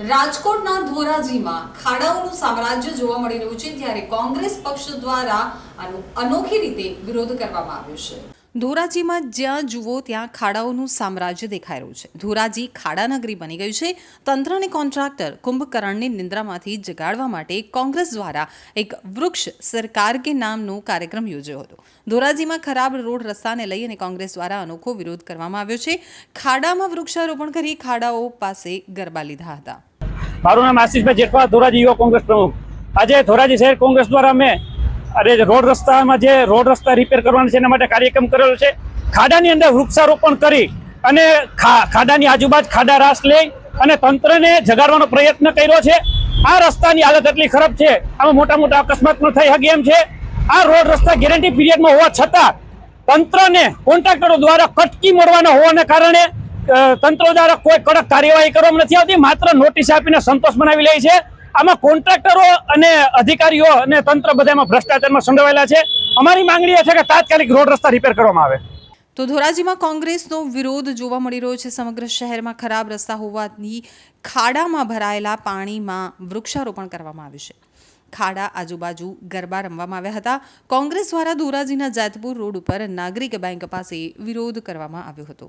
રાજકોટના ધોરાજીમાં ખાડાઓનું સામ્રાજ્ય જોવા મળી રહ્યું છે, ત્યારે કોંગ્રેસ પક્ષ દ્વારા આનો અનોખી રીતે વિરોધ કરવામાં આવ્યો છે. ધોરાજીમાં જ્યાં જુઓ ત્યાં ખાડાઓનું સામ્રાજ્ય દેખાઈ રહ્યું છે. ધોરાજી ખાડાનગરી બની ગયું છે. તંત્ર અને કોન્ટ્રાક્ટર કુંભકર્ણની નિંદ્રામાંથી જગાડવા માટે કોંગ્રેસ દ્વારા એક વૃક્ષ સરકાર કે નામનો કાર્યક્રમ યોજ્યો હતો. ધોરાજીમાં ખરાબ રોડ રસ્તાને લઈ અને કોંગ્રેસ દ્વારા અનોખો વિરોધ કરવામાં આવ્યો છે. ખાડામાં વૃક્ષારોપણ કરી ખાડાઓ પાસે ગરબા લીધા હતા. મારું નામ આશીષભાઈ જેઠવા, ધોરાજી યુવા કોંગ્રેસ પ્રમુખ. આજે ધોરાજી શહેર કોંગ્રેસ દ્વારા મેં અરે રોડ રસ્તામાં જે રોડ રસ્તા રિપેર કરવાના છે એના માટે કાર્યક્રમ કરેલો છે. ખાડાની અંદર વૃક્ષારોપણ કરી અને ખા- ખાડાની આજુબાજુ ખાડા રાસ લઈ અને તંત્રને જગાડવાનો પ્રયત્ન કર્યો છે. આ રસ્તાની હાલત એટલી ખરાબ છે. આમાં મોટા મોટા અકસ્માત પણ થઈ શકે એમ છે. આ રોડ રસ્તા ગેરંટી પીરિયડમાં હોવા છતાં તંત્રને કોન્ટ્રાક્ટરો દ્વારા કટકી મળવાના હોવાને કારણે તંત્ર દ્વારા કોઈ કડક કાર્યવાહી કરવામાં નથી આવતી. માત્ર નોટિસ આપીને સંતોષ બનાવી લે છે. આમાં કોન્ટ્રાક્ટરો અને અધિકારીઓ અને તંત્ર બધામાં ભ્રષ્ટાચારમાં સંડોવાયેલા છે. અમારી માંગણી એ છે કે તાત્કાલિક રોડ રસ્તા રિપેર કરવામાં આવે. તો ધોરાજીમાં કોંગ્રેસનો વિરોધ જોવા મળી રહ્યો છે. સમગ્ર શહેરમાં ખરાબ રસ્તા હોવાથી ખાડામાં ભરાયેલા પાણીમાં વૃક્ષારોપણ કરવામાં આવ્યું છે. ખાડા આજુબાજુ ગરબા રમવામાં આવ્યા હતા. કોંગ્રેસ દ્વારા ધોરાજીના જેતપુર રોડ ઉપર નાગરિક બેંક પાસે વિરોધ કરવામાં આવ્યો હતો.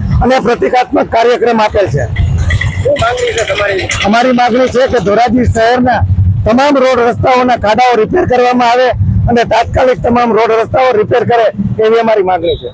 અને પ્રતિકાત્મક કાર્યક્રમ આપેલ છે. અમારી માંગણી છે કે ધોરાજી શહેરના તમામ રોડ રસ્તાઓના ખાડાઓ રિપેર કરવામાં આવે અને તાત્કાલિક તમામ રોડ રસ્તાઓ રિપેર કરે એવી અમારી માંગણી છે.